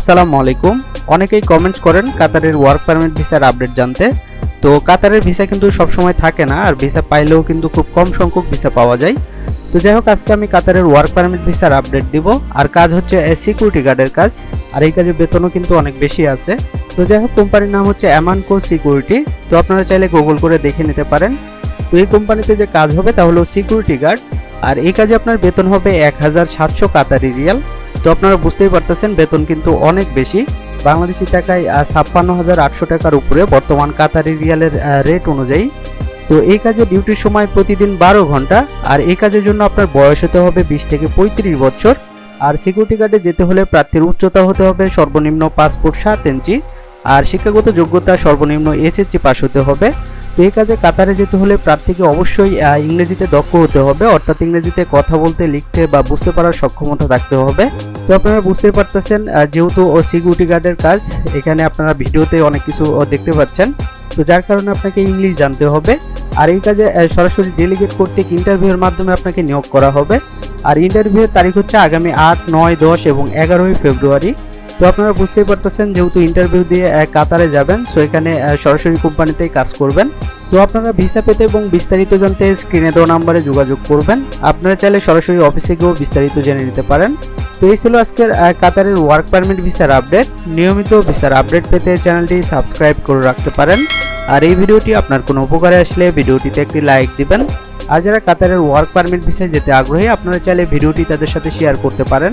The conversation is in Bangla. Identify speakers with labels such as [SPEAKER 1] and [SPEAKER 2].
[SPEAKER 1] আসসালামু আলাইকুম। অনেকেই কমেন্টস করেন কাতারের ওয়ার্ক পারমিট ভিসার আপডেট জানতে। তো কাতারের ভিসা কিন্তু সবসময় থাকে না, আর ভিসা পাইলেও কিন্তু খুব কম সংখ্যক ভিসা পাওয়া যায়। তো যাই হোক, আজকে আমি কাতারের ওয়ার্ক পারমিট ভিসার আপডেট দিব। আর কাজ হচ্ছে সিকিউরিটি গার্ডের কাজ, আর এই কাজে বেতনও কিন্তু অনেক বেশি আছে। তো যাই হোক কোম্পানির নাম হচ্ছে অ্যামানকো সিকিউরিটি তো আপনারা চাইলে গুগল করে দেখে নিতে পারেন। তো এই কোম্পানিতে যে কাজ হবে তা হলো সিকিউরিটি গার্ড আর এই কাজে আপনার বেতন হবে এক হাজার সাতশো কাতারি রিয়াল। তো আপনারা বুঝতেই পারতেছেন, বেতন কিন্তু অনেক বেশি। বাংলাদেশি টাকায় ছাপ্পান্ন হাজার আটশো টাকার উপরে বর্তমান কাতারি রিয়ালের রেট অনুযায়ী। তো এই কাজে ডিউটির সময় প্রতিদিন বারো ঘণ্টা, আর এই কাজের জন্য আপনার বয়স হতে হবে বিশ থেকে পঁয়ত্রিশ বছর। আর সিকিউরিটি গার্ডে যেতে হলে প্রার্থীর উচ্চতা হতে হবে সর্বনিম্ন পাসপোর্ট সাত ইঞ্চি। আর শিক্ষাগত যোগ্যতা সর্বনিম্ন এসএসসি পাস হতে হবে। তো এই কাজে কাতারে যেতে হলে প্রার্থীকে অবশ্যই ইংরেজিতে দক্ষ হতে হবে, অর্থাৎ ইংরেজিতে কথা বলতে, লিখতে বা বুঝতে পারার সক্ষমতা থাকতে হবে। তো আপনারা বুঝতেই পারতেছেন যেহেতু ও সিকিউরিটি গার্ডের কাজ, এখানে আপনারা ভিডিওতে অনেক কিছু দেখতে পাচ্ছেন। তো যার কারণে আপনাকে ইংলিশ জানতে হবে। আর এই কাজে সরাসরি ডেলিগেট কর্তৃক ইন্টারভিউর মাধ্যমে আপনাকে নিয়োগ করা হবে। আর ইন্টারভিউয়ের তারিখ হচ্ছে আগামী আট, নয়, দশ এবং এগারোই ফেব্রুয়ারি। তো আপনারা বুঝতেই পারতেছেন, যেহেতু ইন্টারভিউ দিয়ে কাতারে যাবেন সো এখানে সরাসরি কোম্পানিতেই কাজ করবেন। তো আপনারা ভিসা পেতে এবং বিস্তারিত জানতে স্ক্রিনে দেওয়া নাম্বারে যোগাযোগ করবেন। আপনারা চাইলে সরাসরি অফিসে গিয়েও বিস্তারিত জেনে নিতে পারেন। তো এই ছিল আজকের কাতারের ওয়ার্ক পারমিট ভিসার আপডেট নিয়মিত ভিসার আপডেট পেতে চ্যানেলটি সাবস্ক্রাইব করে রাখতে পারেন। আর এই ভিডিওটি আপনার কোনো উপকারে আসলে ভিডিওটিতে একটি লাইক দিবেন। আর যারা কাতারের ওয়ার্ক পারমিট ভিসায় যেতে আগ্রহী, আপনারা চাইলে ভিডিওটি তাদের সাথে শেয়ার করতে পারেন।